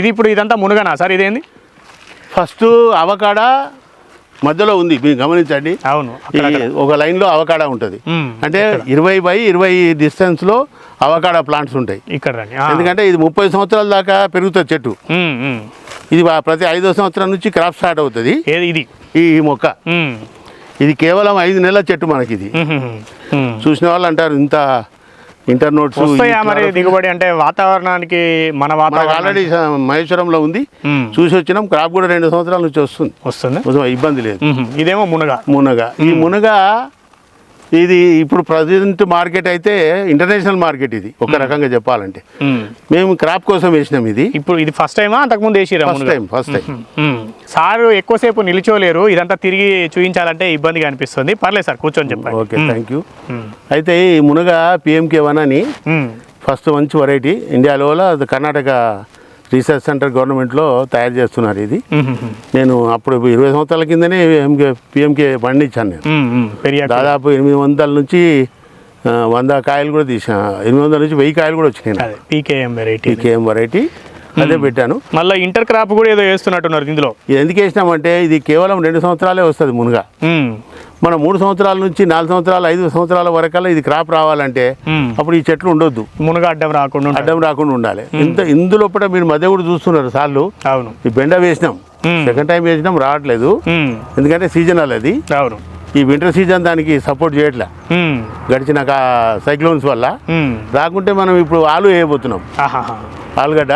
[SPEAKER 2] ఇది ఇప్పుడు ఇదంతా మునుగనా సార్? ఇదేంది?
[SPEAKER 1] ఫస్ట్ అవకాడ మధ్యలో ఉంది మీరు గమనించండి.
[SPEAKER 2] అవును
[SPEAKER 1] ఒక లైన్లో అవకాడ ఉంటుంది. అంటే ఇరవై బై ఇరవై డిస్టెన్స్లో అవకాడ ప్లాంట్స్ ఉంటాయి.
[SPEAKER 2] ఇక్కడ.
[SPEAKER 1] ఎందుకంటే ఇది ముప్పై సంవత్సరాల దాకా పెరుగుతుంది చెట్టు. ఇది ప్రతి ఐదో సంవత్సరం నుంచి క్రాప్ స్టార్ట్ అవుతుంది.
[SPEAKER 2] ఇది?
[SPEAKER 1] ఈ మొక్క. ఇది కేవలం ఐదు నెలల చెట్టు మనకి ఇది. చూసిన వాళ్ళు అంటారు ఇంత ఇంటర్ నోట్స్
[SPEAKER 2] వస్తాయా మరి దిగుబడి? అంటే వాతావరణానికి మన వాతావరణం
[SPEAKER 1] ఆల్రెడీ మహేశ్వరంలో ఉంది. చూసి వచ్చినాం క్రాప్ కూడా రెండు సంవత్సరాల నుంచి వస్తుంది.
[SPEAKER 2] వస్తుంది?
[SPEAKER 1] ఇబ్బంది లేదు.
[SPEAKER 2] ఇదేమో మునగ.
[SPEAKER 1] మునగ. ఈ మునగ ఇది ఇప్పుడు ప్రజెంట్ మార్కెట్ అయితే ఇంటర్నేషనల్ మార్కెట్ ఇది ఒక రకంగా చెప్పాలంటే.
[SPEAKER 2] మ్మ్.
[SPEAKER 1] క్రాప్ కోసం వేసినాం ఇది.
[SPEAKER 2] ఇప్పుడు ఇది ఫస్ట్ టైమా అంతకుముందు వేసిరా
[SPEAKER 1] first time first time.
[SPEAKER 2] Sir ఎక్కువసేపు నిలిచోలేరు ఇదంతా తిరిగి చూపించాలంటే ఇబ్బందిగా అనిపిస్తుంది. పర్లేదు సార్ కూర్చొని చెప్పండి.
[SPEAKER 1] Okay thank you. అయితే ఈ మునగ పిఎంకే వన్ అని. ఫస్ట్ మంచి వెరైటీ ఇండియాలో అది కర్ణాటక రీసెర్చ్ సెంటర్ గవర్నమెంట్లో తయారు చేస్తున్నారు ఇది. నేను అప్పుడు ఇరవై సంవత్సరాల కిందనే ఎంకే పిఎంకే బండి ఇచ్చాను నేను దాదాపు ఎనిమిది వందల నుంచి వంద కాయలు కూడా తీసా ఎనిమిది వందల నుంచి వెయ్యి కాయలు కూడా వచ్చినాయి
[SPEAKER 2] పీకేఎం వెరైటీ
[SPEAKER 1] కేఎం వెరైటీ అదే పెట్టాను
[SPEAKER 2] మళ్ళీ ఇంటర్ క్రాప్ కూడా ఏదో వేస్తున్నట్టున్నారు ఇందులో
[SPEAKER 1] ఇది ఎందుకు వేసినామంటే ఇది కేవలం రెండు సంవత్సరాలే వస్తుంది మునుగా. మనం మూడు సంవత్సరాల నుంచి నాలుగు సంవత్సరాలు ఐదు సంవత్సరాల వరకల్లా ఇది క్రాప్ రావాలంటే. అప్పుడు ఈ చెట్లు ఉండొద్దు
[SPEAKER 2] మునగ అడ్డం రాకుండా ఉండాలి.
[SPEAKER 1] అడ్డం రాకుండా ఉండాలి ఇంత ఇందులో కూడా మీరు మధ్య కూడా చూస్తున్నారు సార్లు
[SPEAKER 2] అవును
[SPEAKER 1] ఈ బెండ వేసినాం. సెకండ్ టైం వేసినాం రావట్లేదు. ఎందుకంటే సీజనల్ అది
[SPEAKER 2] అవును
[SPEAKER 1] ఈ వింటర్ సీజన్ దానికి సపోర్ట్ చేయట్లే. గడిచిన సైక్లోన్స్ వల్ల. రాకుంటే మనం ఇప్పుడు ఆలు వేయబోతున్నాం. ఆలుగడ్డ.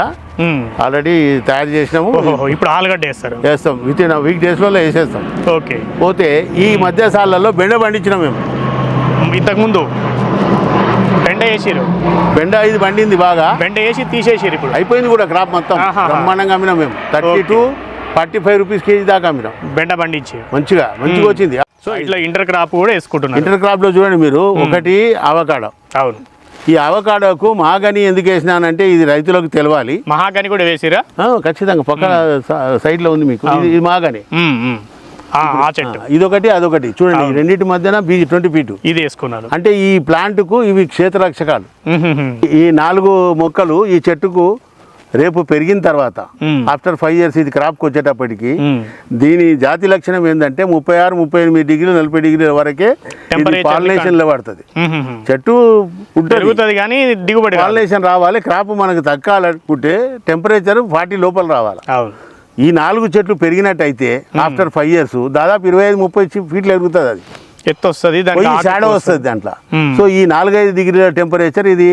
[SPEAKER 1] ఆల్రెడీ తయారు చేసినాము.
[SPEAKER 2] ఇప్పుడు ఆలుగడ్డ వేస్తారు.
[SPEAKER 1] వేస్తాం. విత్ ఇన్ వీక్ డేస్లో వేసేస్తాం.
[SPEAKER 2] ఓకే.
[SPEAKER 1] పోతే ఈ మధ్య సార్లలో బెండ పండించినాం మేము.
[SPEAKER 2] ఇంతకుముందు బెండ వేసిరు
[SPEAKER 1] బెండ ఇది పండింది బాగా.
[SPEAKER 2] బెండ వేసి తీసేసిరు ఇప్పుడు.
[SPEAKER 1] అయిపోయింది కూడా క్రాప్ మొత్తం. బ్రహ్మాండంగా అమ్మినాం మేము. Thirty. To forty five rupees kg దాకా అమ్మినాం.
[SPEAKER 2] బెండ పండించి.
[SPEAKER 1] మంచిగా మంచిగా వచ్చింది.
[SPEAKER 2] సో ఇట్లా ఇంటర్ క్రాప్ కూడా వేసుకుంటున్నారు.
[SPEAKER 1] ఇంటర్ క్రాప్లో చూడండి మీరు ఒకటి అవకాడో.
[SPEAKER 2] అవును.
[SPEAKER 1] ఈ అవకాడోకు మహాగని ఎందుకు వేసినానంటే ఇది రైతులకు తెలవాలి.
[SPEAKER 2] మహాగని కూడా వేసిరా?
[SPEAKER 1] ఖచ్చితంగా పక్కన స- సైడ్లో ఉంది మీకు. ఇది ఇది మహాగని. ఇదొకటి అదొకటి. చూడండి ఈ రెండింటి మధ్యన బీ ట్వంటీ ఫీట్.
[SPEAKER 2] ఇది వేసుకున్నారు.
[SPEAKER 1] అంటే ఈ ప్లాంట్కు ఇవి క్షేత్రరక్షకాలు. ఈ నాలుగు మొక్కలు ఈ చెట్టుకు రేపు పెరిగిన తర్వాత. ఆఫ్టర్ ఫైవ్ ఇయర్స్ ఇది క్రాప్కి వచ్చేటప్పటికి. దీని జాతి లక్షణం ఏంటంటే ముప్పై ఆరు ముప్పై ఎనిమిది డిగ్రీలు నలభై డిగ్రీల వరకే
[SPEAKER 2] Temperature
[SPEAKER 1] పాలినేషన్లో పడుతుంది. చెట్టు ఉంటుంది
[SPEAKER 2] పెరుగుతుంది కానీ దిగుబడి.
[SPEAKER 1] పాలినేషన్ రావాలి క్రాప్ మనకు తగ్గాలనుకుంటే టెంపరేచర్ ఫార్టీ లోపల రావాలి ఈ నాలుగు చెట్లు పెరిగినట్టయితే ఆఫ్టర్ ఫైవ్ ఇయర్స్ దాదాపు ఇరవై ఐదు ముప్పై ఫీట్లు ఎరుగుతుంది అది
[SPEAKER 2] ఎత్తు వస్తుంది
[SPEAKER 1] షాడో
[SPEAKER 2] వస్తుంది.
[SPEAKER 1] దాంట్లో. సో ఈ నాలుగైదు డిగ్రీల టెంపరేచర్ ఇది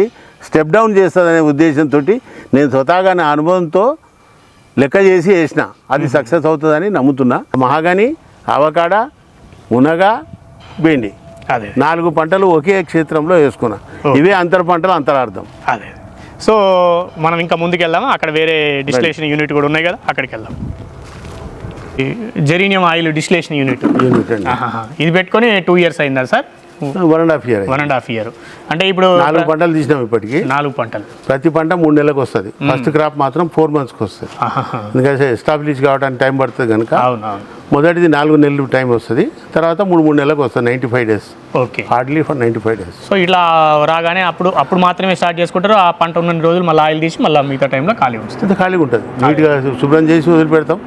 [SPEAKER 1] స్టెప్ డౌన్ చేస్తుంది అనే ఉద్దేశంతో నేను స్వతహాగా నా అనుభవంతో లెక్క చేసి వేసిన. అది సక్సెస్ అవుతుందని నమ్ముతున్నా. మహాగాని అవకాడ మునగ బెండి
[SPEAKER 2] అదే.
[SPEAKER 1] నాలుగు పంటలు ఒకే క్షేత్రంలో వేసుకున్నా. ఇవే అంతర పంటలు అంతరార్థం.
[SPEAKER 2] అదే. సో మనం ఇంకా ముందుకు వెళ్దాం అక్కడ వేరే డిస్టిలేషన్ యూనిట్ కూడా ఉన్నాయి కదా అక్కడికి వెళ్దాం geranium oil distillation unit.
[SPEAKER 1] Unit.
[SPEAKER 2] ఇది పెట్టుకొని టూ ఇయర్స్ అయిందా sir?
[SPEAKER 1] One and half year
[SPEAKER 2] one and half year అంటే ఇప్పుడు
[SPEAKER 1] నాలుగు పంటలు తీసినాం ఇప్పటికి.
[SPEAKER 2] నాలుగు పంటలు.
[SPEAKER 1] ప్రతి పంట మూడు నెలలకు వస్తుంది. ఫస్ట్ క్రాప్ మాత్రం ఫోర్ మంత్స్కి వస్తుంది. ఎందుకంటే ఎస్టాబ్లిష్ కావడానికి టైం పడుతుంది కనుక మొదటిది నాలుగు నెలలు టైం వస్తుంది. తర్వాత మూడు మూడు నెలలకు వస్తుంది ninety five days
[SPEAKER 2] okay.
[SPEAKER 1] Hardly for ninety five days
[SPEAKER 2] so ఇట్లా రాగానే అప్పుడు అప్పుడు మాత్రమే స్టార్ట్ చేసుకుంటారు. ఆ పంట ఉన్న రోజులు మళ్ళీ ఆయిల్ తీసి మళ్ళీ మిగతా టైంలో ఖాళీ
[SPEAKER 1] ఇంత ఖాళీగా ఉంటుంది. నీట్గా శుభ్రం చేసి వదిలిపెడతాం.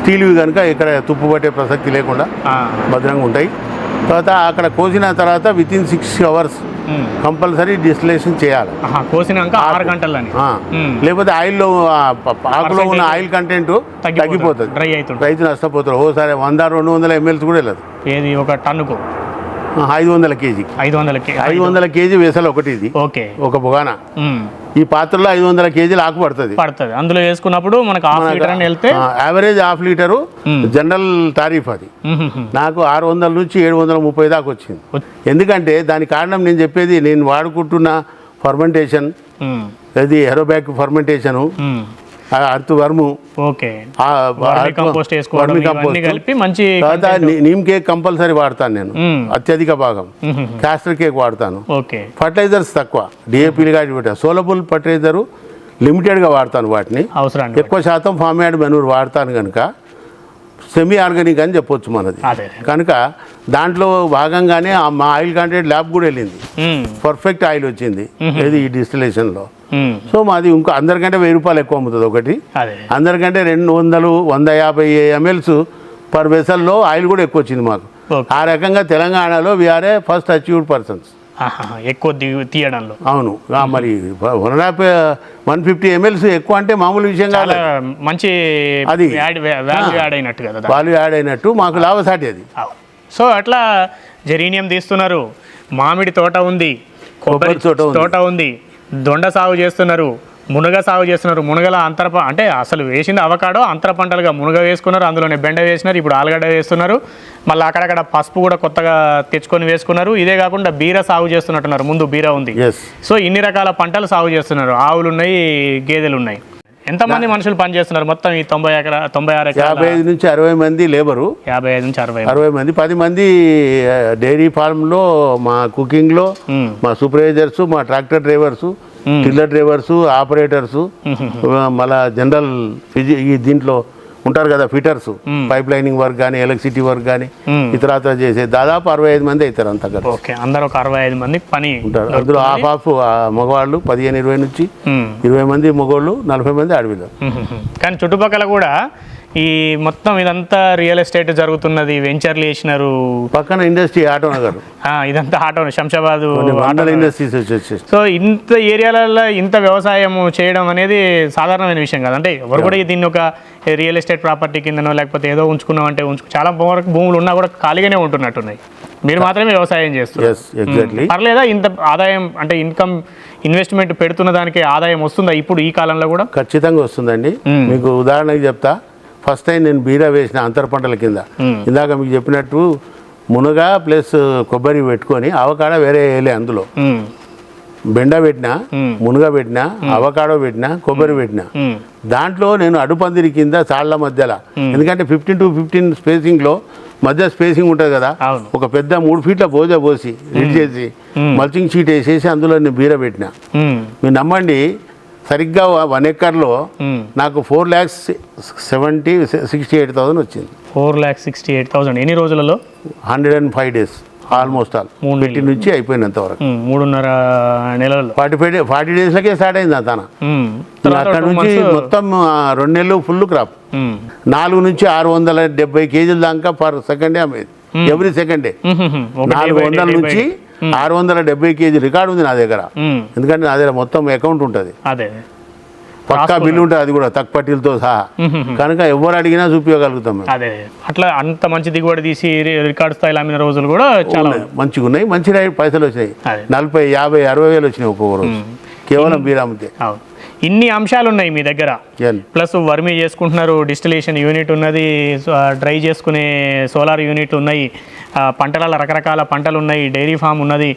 [SPEAKER 1] స్టీల్వి కనుక ఇక్కడ తుప్పు పట్టే ప్రసక్తి లేకుండా. భద్రంగా ఉంటాయి. తర్వాత అక్కడ కోసిన తర్వాత within six hours. Compulsory distillation చేయాలి.
[SPEAKER 2] కోసినాక ఆరు గంటలని.
[SPEAKER 1] లేకపోతే ఆయిల్లో ఆకులో ఉన్న ఆయిల్ కంటెంట్
[SPEAKER 2] తగ్గిపోతుంది.
[SPEAKER 1] రైతు నష్టపోతారు ఓసారి వంద రెండు వందల ఎంఎల్స్ కూడా వెళ్ళదు.
[SPEAKER 2] ఏది ఒక టన్నుకు?
[SPEAKER 1] ఐదు వందల కేజీ
[SPEAKER 2] ఐదు వందలకి
[SPEAKER 1] ఐదు వందల కేజీ వేసలు ఒకటి ఇది
[SPEAKER 2] ఓకే
[SPEAKER 1] ఒక బొగాన. ఈ పాత్రలో ఐదు వందల కేజీలు ఆకు పడుతుంది
[SPEAKER 2] పడుతుంది అందులో వేసుకున్నప్పుడు మనకు హాఫ్ లీటర్ అని వెళ్తే
[SPEAKER 1] average half liter. General tariff అది. నాకు ఆరు వందల నుంచి ఏడు వందల ముప్పై దాకా వచ్చింది ఎందుకంటే దాని కారణం నేను చెప్పేది నేను వాడుకుంటున్న ఫర్మెంటేషన్. అది హెరోబ్యాక్ ఫర్మెంటేషను. అర్త్ వర్ము.
[SPEAKER 2] ఓకే. కంపోస్ట్. కలిపి మంచి
[SPEAKER 1] తర్వాత నీమ్ కేక్ కంపల్సరీ వాడతాను నేను. అత్యధిక భాగం. క్యాస్టర్ కేక్ వాడతాను.
[SPEAKER 2] ఓకే.
[SPEAKER 1] ఫర్టిలైజర్స్ తక్కువ. డిఏపీలు కాటి పెట్టాను సోలబుల్ ఫర్టిలైజరు లిమిటెడ్గా వాడతాను వాటిని. ఎక్కువ శాతం ఫామ్ యార్డ్ మెనూర్ వాడతాను కనుక సెమీ ఆర్గానిక్ అని చెప్పొచ్చు మనది. కనుక దాంట్లో భాగంగానే ఆ మా ఆయిల్ కాంటెంట్ ల్యాబ్ కూడా వెళ్ళింది. పర్ఫెక్ట్ ఆయిల్ వచ్చింది. ఏది ఈ డిస్టిలేషన్లో. సో మాది ఇంకో అందరికంటే వెయ్యి రూపాయలు ఎక్కువ అమ్ముతుంది ఒకటి.
[SPEAKER 2] అదే.
[SPEAKER 1] అందరికంటే రెండు వందలు వంద యాభై ఎంఎల్స్ పర్ వెసల్లో ఆయిల్ కూడా ఎక్కువ వచ్చింది మాకు. ఆ రకంగా తెలంగాణలో వీఆర్ఏ ఫస్ట్ అచీవ్డ్ పర్సన్స్
[SPEAKER 2] ఎక్కువ తీయడంలో.
[SPEAKER 1] అవును. మరి one and one fifty MLs ఎక్కువ అంటే మామూలు విషయం కాదు.
[SPEAKER 2] మంచి
[SPEAKER 1] అది.
[SPEAKER 2] యాడ్ వాల్యూ యాడ్ అయినట్టు కదా.
[SPEAKER 1] వాళ్ళు యాడ్ అయినట్టు మాకు లాభసాటి అది.
[SPEAKER 2] సో అట్లా జెరీనియం తీస్తున్నారు. మామిడి తోట ఉంది.
[SPEAKER 1] కొబ్బరి తోట ఉంది.
[SPEAKER 2] దొండ సాగు చేస్తున్నారు మునగ సాగు చేస్తున్నారు. మునగల అంతర అంటే అసలు వేసింది అవకాడో అంతర పంటలుగా మునగ వేసుకున్నారు అందులోనే బెండ వేసినారు ఇప్పుడు ఆలుగడ్డ వేస్తున్నారు. మళ్ళీ అక్కడక్కడ పసుపు కూడా కొత్తగా తెచ్చుకొని వేసుకున్నారు. ఇదే కాకుండా బీర సాగు చేస్తున్నట్టున్నారు. ముందు బీర ఉంది. సో ఇన్ని రకాల పంటలు సాగు చేస్తున్నారు. ఆవులు ఉన్నాయి గేదెలు ఉన్నాయి ఎంతమంది మనుషులు పనిచేస్తున్నారు మొత్తం ఈ తొంభై ఎకరా తొంభై ఆరు
[SPEAKER 1] యాభై ఐదు నుంచి అరవై మంది లేబరు.
[SPEAKER 2] యాభై ఐదు నుంచి అరవై
[SPEAKER 1] అరవై మంది. పది మంది డైరీ ఫార్మ్లో మా కుకింగ్లో. మా సూపర్వైజర్స్ మా tractor drivers tiller drivers operators మళ్ళా జనరల్ ఫిజి ఈ దీంట్లో ఉంటారు కదా ఫిటర్స్ పైప్ లైనింగ్ వర్క్ కానీ ఎలక్ట్రిసిటీ వర్క్ కానీ. ఇతరాత్ర చేసే దాదాపు అరవై ఐదు మంది అవుతారు అంత కలిసి
[SPEAKER 2] ఓకే అందరూ ఒక అరవై ఐదు మంది పని
[SPEAKER 1] ఉంటారు అందులో హాఫ్ హాఫ్ మగవాళ్ళు పదిహేను ఇరవై నుంచి. ఇరవై మంది మగవాళ్ళు నలభై మంది అడవిలో.
[SPEAKER 2] కానీ చుట్టుపక్కల కూడా ఈ మొత్తం ఇదంతా రియల్ ఎస్టేట్ జరుగుతున్నది వెంచర్లు వేసినారు
[SPEAKER 1] పక్కన ఇండస్ట్రీ ఆటో నగర్.
[SPEAKER 2] ఇదంతా ఆటో శంషాబాదు
[SPEAKER 1] ఇండస్ట్రీస్
[SPEAKER 2] సో ఇంత ఏరియాలలో ఇంత వ్యవసాయం చేయడం అనేది సాధారణమైన విషయం కాదు. అంటే ఎవరు కూడా దీన్ని ఒక రియల్ ఎస్టేట్ ప్రాపర్టీ కిందనో లేకపోతే ఏదో ఉంచుకున్నాం అంటే ఉంచుకు చాలా వరకు భూములు ఉన్నా కూడా ఖాళీగానే ఉంటున్నట్టున్నాయి. మీరు మాత్రమే వ్యవసాయం చేస్తున్నారు. పర్లేదా ఇంత ఆదాయం అంటే ఇన్కమ్ ఇన్వెస్ట్మెంట్ పెడుతున్న దానికి ఆదాయం వస్తుందా ఇప్పుడు ఈ కాలంలో కూడా?
[SPEAKER 1] ఖచ్చితంగా వస్తుందండి. మీకు ఉదాహరణకి చెప్తా. ఫస్ట్ టైం నేను బీరా వేసిన అంతర పంటల కింద. ఇందాక మీకు చెప్పినట్టు మునగ ప్లస్ కొబ్బరి పెట్టుకొని అవకాడ వేరే వేయలే అందులో. బెండ పెట్టినా. మునగ పెట్టినా అవకాడో పెట్టినా కొబ్బరి పెట్టినా. దాంట్లో నేను అడుపందిరి కింద చాళ్ళ మధ్యలో ఎందుకంటే ఫిఫ్టీన్ టు ఫిఫ్టీన్ స్పేసింగ్లో మధ్య స్పేసింగ్ ఉంటుంది కదా. ఒక పెద్ద మూడు ఫీట్ల బోజ పోసి రిడ్ చేసి మల్చింగ్ షీట్ వేసేసి అందులో నేను బీర పెట్టినా. మీరు నమ్మండి సరిగ్గా వన్ ఎకర్లో. నాకు four lakhs seventy sixty eight thousand వచ్చింది.
[SPEAKER 2] Four lakh sixty eight thousand. ఎన్ని రోజులలో?
[SPEAKER 1] Hundred and five days almost all.
[SPEAKER 2] మూడు
[SPEAKER 1] నుంచి అయిపోయినంత వరకు.
[SPEAKER 2] మూడున్నర నెలల్లో
[SPEAKER 1] ఫార్టీ ఫైవ్ డే ఫార్టీ డేస్లకే స్టార్ట్ అయింది తన. అక్కడ నుంచి మొత్తం రెండు నెలలు ఫుల్ క్రాప్. నాలుగు నుంచి ఆరు వందల డెబ్బై కేజీల దాకా పర్ సెకండే అమ్మేది. ఎవ్రీ సెకండే.
[SPEAKER 2] ఒక
[SPEAKER 1] నాలుగు వందల నుంచి. ఆరు వందల డెబ్బై కేజీ రికార్డు ఉంది నా దగ్గర. ఎందుకంటే నా దగ్గర మొత్తం అకౌంట్ ఉంటుంది.
[SPEAKER 2] అదే.
[SPEAKER 1] పక్కా బిల్లు ఉంటుంది అది కూడా తక్కువ పట్టీలతో సహా. కనుక ఎవరు అడిగినా చూపించగలుగుతాం
[SPEAKER 2] అదే. అట్లా అంత మంచి దిగుబడి తీసి రికార్డ్ స్థాయిలో అమ్మిన రోజులు కూడా చాలా.
[SPEAKER 1] మంచిగా ఉన్నాయి మంచి పైసలు వచ్చినాయి. నలభై యాభై అరవై వేలు వచ్చినాయి ఒక్కొక్క రోజు. కేవలం బీరామితే
[SPEAKER 2] ఇన్ని అంశాలు ఉన్నాయి మీ దగ్గర. ప్లస్ వర్మీ చేసుకుంటున్నారు డిస్టిలేషన్ యూనిట్ ఉన్నది డ్రై చేసుకునే సోలార్ యూనిట్ ఉన్నాయి పంటల రకరకాల పంటలు ఉన్నాయి డైరీ ఫామ్ ఉన్నది.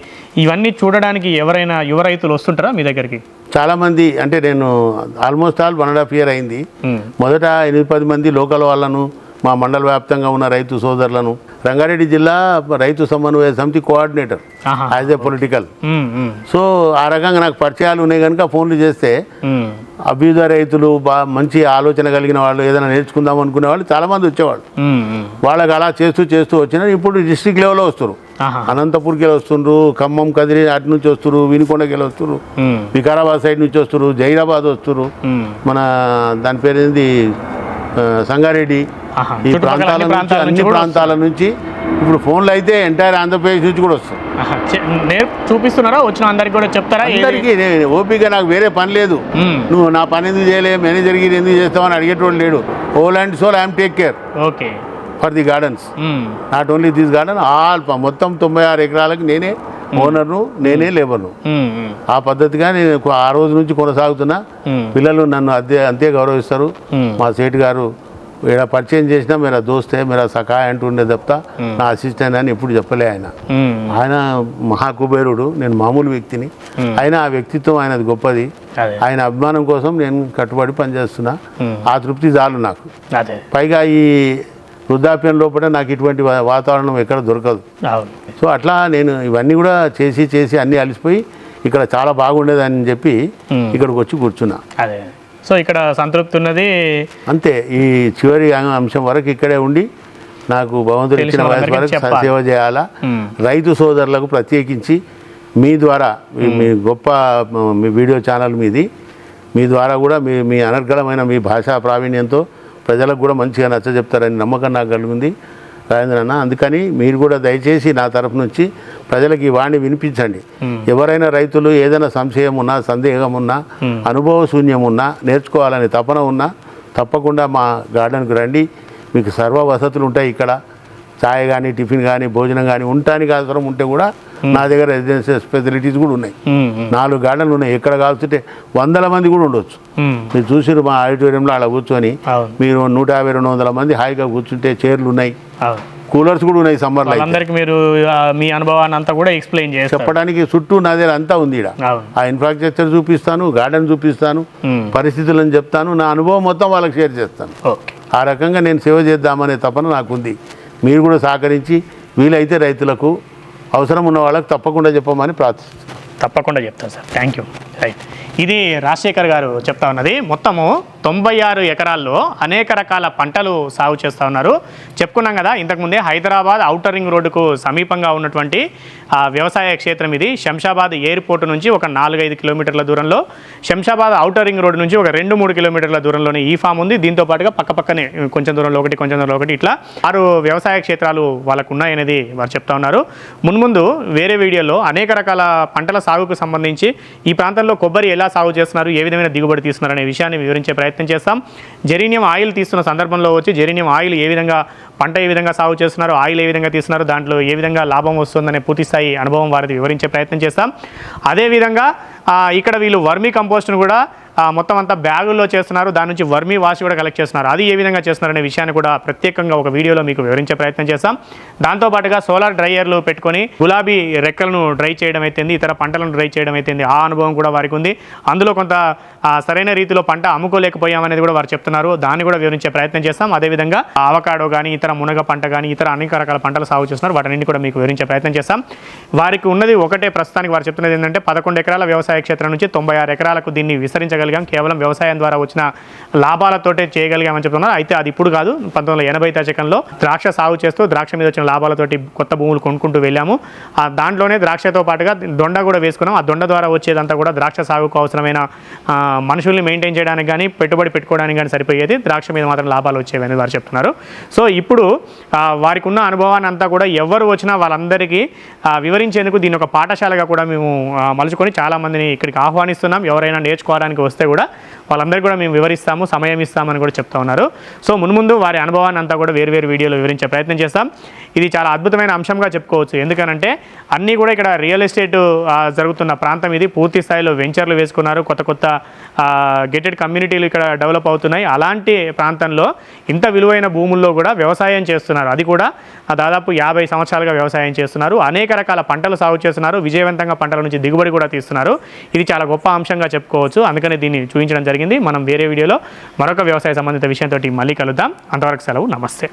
[SPEAKER 2] ఇవన్నీ చూడడానికి ఎవరైనా యువ రైతులు వస్తుంటారా మీ దగ్గరికి?
[SPEAKER 1] చాలామంది అంటే నేను almost all one and half year అయింది. మొదట ఎనిమిది పది మంది లోకల్ వాళ్ళను మా మండల వ్యాప్తంగా ఉన్న రైతు సోదరులను రంగారెడ్డి జిల్లా రైతు సమన్వయ సమితి coordinator. As a political so ఆ రకంగా నాకు పరిచయాలు ఉన్నాయి కనుక ఫోన్లు చేస్తే
[SPEAKER 2] మ్మ్.
[SPEAKER 1] అభ్యుదయ రైతులు బా మంచి ఆలోచన కలిగిన వాళ్ళు ఏదైనా నేర్చుకుందాం అనుకునే వాళ్ళు చాలామంది వచ్చేవాళ్ళు. వాళ్ళకి అలా చేస్తూ చేస్తూ వచ్చిన ఇప్పుడు డిస్ట్రిక్ట్ లెవెల్లో వస్తారు. అనంతపూర్కి వెళ్ళి వస్తుండ్రు ఖమ్మం కదిరి అటు నుంచి వస్తారు వినుకొండకి వెళ్ళి వస్తారు వికారాబాద్ సైడ్ నుంచి వస్తారు జైరాబాద్ వస్తారు. మన దాని పేరు ఏంది సంగారెడ్డి. ఈ ప్రాంతాల నుంచి
[SPEAKER 2] ప్రాంతాల నుంచి
[SPEAKER 1] అన్ని ప్రాంతాల నుంచి ఇప్పుడు ఫోన్లు అయితే ఎంటైర్ ఆంధ్రప్రదేశ్ నుంచి కూడా వస్తాయి.
[SPEAKER 2] నేర్ చూపిస్తున్నారా? వచ్చిన అందరికి కూడా చెప్తారా?
[SPEAKER 1] అందరికీ నేను ఓపిక నాకు వేరే పని లేదు. నువ్వు నా పని ఎందుకు చేయలే మేనేజర్ గిరి ఎందుకు చేస్తావని అడిగేటోడు లేడు. Whole and sole I'm take care
[SPEAKER 2] okay.
[SPEAKER 1] For the gardens. Not only this garden all మొత్తం తొంభై ఆరు ఎకరాలకు నేనే ఓనర్ను నేనే లేబర్ను
[SPEAKER 2] మ్మ్, మ్మ్,
[SPEAKER 1] ఆ పద్ధతిగా నేను ఆ రోజు నుంచి కొనసాగుతున్నా. పిల్లలు నన్ను అంతే అంతే గౌరవిస్తారు. మా సేటు గారు ఇక్కడ పరిచయం చేసినా మీరు దోస్తే మీరు సఖాయ అంటుండే తప్ప నా అసిస్టెంట్ అని ఎప్పుడు చెప్పలే ఆయన. ఆయన మహాకుబేరుడు నేను మామూలు వ్యక్తిని. ఆయన ఆ వ్యక్తిత్వం ఆయనది గొప్పది.
[SPEAKER 2] అదే.
[SPEAKER 1] ఆయన అభిమానం కోసం నేను కట్టుబడి పనిచేస్తున్నా. ఆ తృప్తి చాలు నాకు.
[SPEAKER 2] అదే.
[SPEAKER 1] పైగా ఈ వృద్ధాప్యం లోపల నాకు ఇటువంటి వాతావరణం ఎక్కడ దొరకదు. సో అట్లా నేను ఇవన్నీ కూడా చేసి చేసి అన్నీ అలసిపోయి ఇక్కడ చాలా బాగుండేదని చెప్పి. ఇక్కడికి వచ్చి కూర్చున్నా
[SPEAKER 2] అదే సో ఇక్కడ సంతృప్తి ఉన్నది
[SPEAKER 1] అంతే ఈ చివరి అంశం వరకు ఇక్కడే ఉండి నాకు భగవంతుడు ఇచ్చిన వయసు వరకు. సేవ చేయాలా. రైతు సోదరులకు ప్రత్యేకించి మీ ద్వారా మీ- గొప్ప మ- మీ వీడియో ఛానల్ మీది మీ ద్వారా కూడా మీ మీ అనర్గళమైన మీ భాషా ప్రావీణ్యంతో ప్రజలకు కూడా మంచిగా నచ్చ చెప్తారని నమ్మకం నాకు కలిగింది రాజేంద్ర అన్న అందుకని మీరు కూడా దయచేసి నా తరఫు నుంచి ప్రజలకు ఈ వాణి వినిపించండి. ఎవరైనా రైతులు ఏదైనా సంశయం ఉన్నా సందేహం ఉన్నా అనుభవ శూన్యం ఉన్నా నేర్చుకోవాలని తపన ఉన్నా తప్పకుండా మా గార్డెన్కి రండి. మీకు సర్వ వసతులు ఉంటాయి ఇక్కడ. ఛాయ్ కానీ టిఫిన్ కానీ భోజనం కానీ ఉండటానికి అవసరం ఉంటే కూడా నా దగ్గర రెసిడెన్షియల్ ఫెసిలిటీస్ కూడా ఉన్నాయి. నాలుగు గార్డెన్లు ఉన్నాయి. ఎక్కడ కాల్చుంటే వందల మంది కూడా ఉండొచ్చు. మీరు చూసిరు మా ఆడిటోరియంలో అలా కూర్చొని మీరు నూట యాభై రెండు వందల మంది హాయిగా కూర్చుంటే చైర్లు ఉన్నాయి. కూలర్స్ కూడా ఉన్నాయి సమ్మర్లో అయితే.
[SPEAKER 2] వాళ్ళందరికీ మీరు మీ అనుభవాన్ని అంతా కూడా ఎక్స్ప్లెయిన్ చేస్తారు.
[SPEAKER 1] చెప్పడానికి చుట్టూ నా దగ్గర అంతా ఉంది ఆ ఇన్ఫ్రాస్ట్రక్చర్ చూపిస్తాను గార్డెన్ చూపిస్తాను పరిస్థితులను చెప్తాను నా అనుభవం మొత్తం వాళ్ళకి షేర్ చేస్తాను. ఆ రకంగా నేను సేవ చేద్దామనే తపన నాకుంది. మీరు కూడా సహకరించి వీలైతే రైతులకు అవసరం ఉన్న వాళ్ళకి తప్పకుండా చెప్పమని ప్రార్థిస్తున్నాను
[SPEAKER 2] తప్పకుండా చెప్తాను సార్. థ్యాంక్ యూ రైట్ ఇది రాజశేఖర్ గారు చెప్తా ఉన్నది. మొత్తము తొంభై ఆరు ఎకరాల్లో అనేక రకాల పంటలు సాగు చేస్తూ ఉన్నారు. చెప్పుకున్నాం కదా ఇంతకుముందే హైదరాబాద్ ఔటర్ రింగ్ రోడ్డుకు సమీపంగా ఉన్నటువంటి వ్యవసాయ క్షేత్రం ఇది. శంషాబాద్ ఎయిర్పోర్ట్ నుంచి ఒక నాలుగైదు కిలోమీటర్ల దూరంలో శంషాబాద్ ఔటర్ రింగ్ రోడ్డు నుంచి ఒక రెండు మూడు కిలోమీటర్ల దూరంలోనే ఈ ఫామ్ ఉంది. దీంతో పాటుగా పక్క పక్కనే కొంచెం దూరంలో ఒకటి కొంచెం దూరంలో ఒకటి ఇట్లా ఆరు వ్యవసాయ క్షేత్రాలు వాళ్ళకు ఉన్నాయనేది వారు చెప్తా ఉన్నారు. మున్ముందు వేరే వీడియోలో అనేక రకాల పంటల సాగుకు సంబంధించి ఈ ప్రాంతంలో కొబ్బరి ఎలా సాగు చేస్తున్నారు ఏ విధమైన దిగుబడి తీస్తున్నారు అనే విషయాన్ని వివరించే ప్రయత్నం ప్రయత్నం చేస్తాం. జెరీనియం ఆయిల్ తీస్తున్న సందర్భంలో వచ్చి జెరీనియం ఆయిల్ ఏ విధంగా పంట ఏ విధంగా సాగు చేస్తున్నారు ఆయిల్ ఏ విధంగా తీస్తున్నారు దాంట్లో ఏ విధంగా లాభం వస్తుందనే పూర్తిస్థాయి అనుభవం వారిది వివరించే ప్రయత్నం చేస్తాం. అదేవిధంగా ఇక్కడ వీళ్ళు వర్మీ కంపోస్ట్ను కూడా మొత్తం అంతా బ్యాగుల్లో చేస్తున్నారు. దాని నుంచి వర్మీ వాష్ కూడా కలెక్ట్ చేస్తున్నారు. అది ఏ విధంగా చేస్తున్నారనే విషయాన్ని కూడా ప్రత్యేకంగా ఒక వీడియోలో మీకు వివరించే ప్రయత్నం చేస్తాం. దాంతోపాటుగా సోలార్ డ్రైయర్లు పెట్టుకొని గులాబీ రెక్కలను డ్రై చేయడం అయితేంది ఇతర పంటలను డ్రై చేయడం అయితేంది ఆ అనుభవం కూడా వారికి ఉంది. అందులో కొంత సరైన రీతిలో పంట అమ్ముకోలేకపోయామనేది కూడా వారు చెప్తున్నారు. దాన్ని కూడా వివరించే ప్రయత్నం చేస్తాం. అదేవిధంగా అవకాడో కానీ ఇతర మునగ పంట కానీ ఇతర అనేక రకాల పంటలు సాగు చేస్తున్నారు. వాటన్నింటి కూడా మీకు వివరించే ప్రయత్నం చేస్తాం. వారికి ఉన్నది ఒకటే ప్రస్తుతానికి వారు చెప్తున్నది ఏంటంటే పదకొండు ఎకరాల వ్యవసాయ క్షేత్రం నుంచి తొంభై ఆరు ఎకరాలకు దీన్ని చేయగలిగాం. కేవలం వ్యవసాయం ద్వారా వచ్చిన లాభాలతోటే చేయగలిగామని చెప్తున్నారు. అయితే అది ఇప్పుడు కాదు. పంతొమ్మిది వందల ఎనభై దశకంలో ద్రాక్ష సాగు చేస్తూ ద్రాక్ష మీద వచ్చిన లాభాలతోటి కొత్త భూములు కొనుక్కుంటూ వెళ్ళాము. ఆ దాంట్లోనే ద్రాక్షతో పాటుగా దొండ కూడా వేసుకున్నాం. ఆ దొండ ద్వారా వచ్చేదంతా కూడా ద్రాక్ష సాగుకు అవసరమైన మనుషుల్ని మెయింటైన్ చేయడానికి కానీ పెట్టుబడి పెట్టుకోవడానికి కానీ సరిపోయేది. ద్రాక్ష మీద మాత్రం లాభాలు వచ్చేవి అని వారు చెప్తున్నారు. సో ఇప్పుడు వారికి ఉన్న అనుభవాన్ని అంతా కూడా ఎవరు వచ్చినా వాళ్ళందరికీ వివరించేందుకు దీని ఒక పాఠశాలగా కూడా మేము మలుచుకొని చాలామందిని ఇక్కడికి ఆహ్వానిస్తున్నాం. ఎవరైనా నేర్చుకోవడానికి వస్తే కూడా వాళ్ళందరికీ కూడా మేము వివరిస్తాము సమయం ఇస్తామని కూడా చెప్తా ఉన్నారు. సో మున్ముందు వారి అనుభవాన్ని అంతా కూడా వేరువేరు వీడియోలు వీడియోలో వివరించే ప్రయత్నం చేస్తాం. ఇది చాలా అద్భుతమైన అంశంగా చెప్పుకోవచ్చు. ఎందుకనంటే అన్నీ కూడా ఇక్కడ రియల్ ఎస్టేట్ జరుగుతున్న ప్రాంతం ఇది. పూర్తి స్థాయిలో వెంచర్లు వేసుకున్నారు. కొత్త కొత్త గెటెడ్ కమ్యూనిటీలు ఇక్కడ డెవలప్ అవుతున్నాయి. అలాంటి ప్రాంతంలో ఇంత విలువైన భూముల్లో కూడా వ్యవసాయం చేస్తున్నారు. అది కూడా దాదాపు యాభై సంవత్సరాలుగా వ్యవసాయం చేస్తున్నారు. అనేక రకాల పంటలు సాగు చేస్తున్నారు. విజయవంతంగా పంటల నుంచి దిగుబడి కూడా తీస్తున్నారు. ఇది చాలా గొప్ప అంశంగా చెప్పుకోవచ్చు. అందుకని దీన్ని చూపించడం జరిగింది. మనం వేరే వీడియోలో మరొక వ్యవసాయ సంబంధిత విషయంతో మళ్ళీ కలుద్దాం. అంతవరకు సెలవు. నమస్తే.